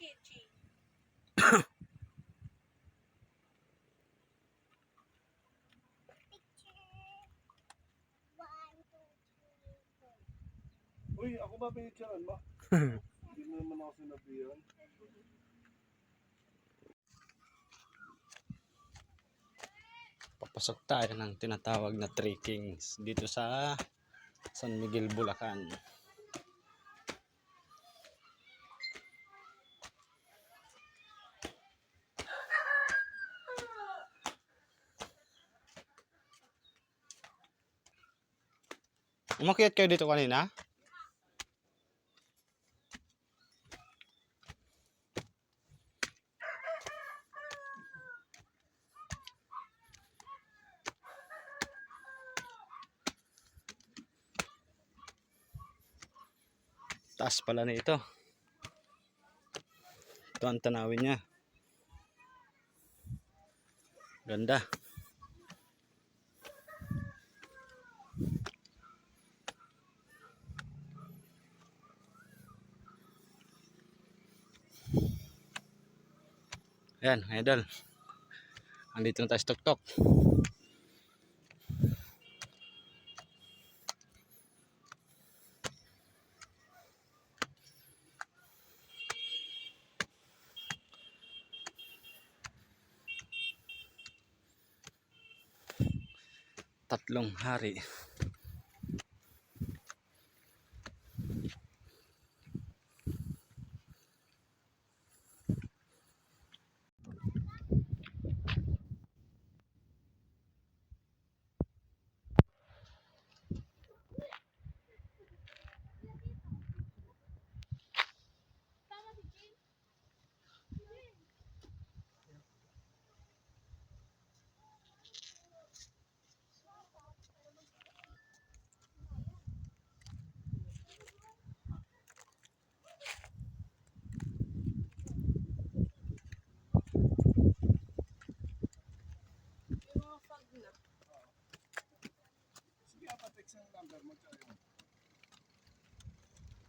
kitchen. Uy, ako ba pinicturean mo? Hindi mo naman ako sinabihan. Papasok tayo ng tinatawag na trekkings dito sa San Miguel, Bulacan. Umakyat kayo dito kanina? Taas pala na ito. Ito ang tanawin niya. Ganda. Ayan, idol. Andito na tayo sa tuktok. Tatlong hari.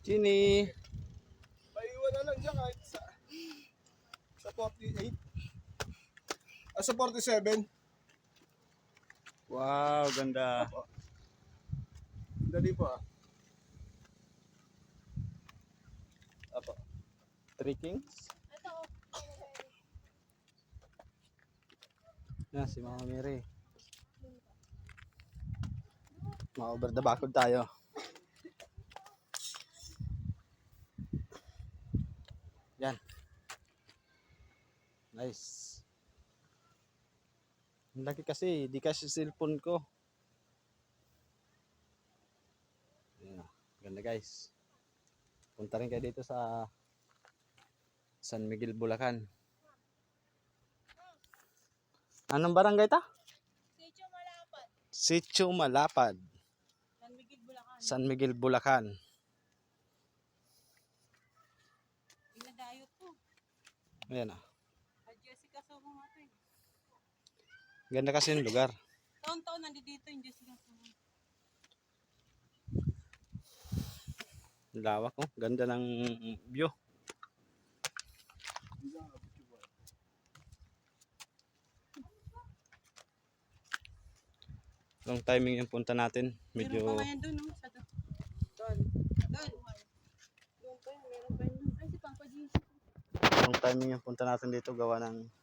Chini. Paiwan na lang dyan kahit sa... Sa 48. Ah, sa 47. Wow, ganda. Dali po ah. Apo. Trekkings? Ito, Yan, si Mama Mary. Ma-over the backwood tayo. Yan. Nice. Ang laki kasi, di kasi cellphone ko. Yan, ganda guys. Punta rin kayo dito sa San Miguel, Bulacan. Anong barangay ta? Sitio Malapad. Sitio Malapad, San Miguel, Bulacan. San Miguel, Bulacan. Ayan ah. Jessica nga to eh. Ganda kasi yung lugar. Taon-taon nandito yung Jessica. Ang Lawak oh. Ganda ng view. Long timing yung punta natin. Meron pa Medyo yan doon, no? Sa long timing yung punta natin dito? Gawa ng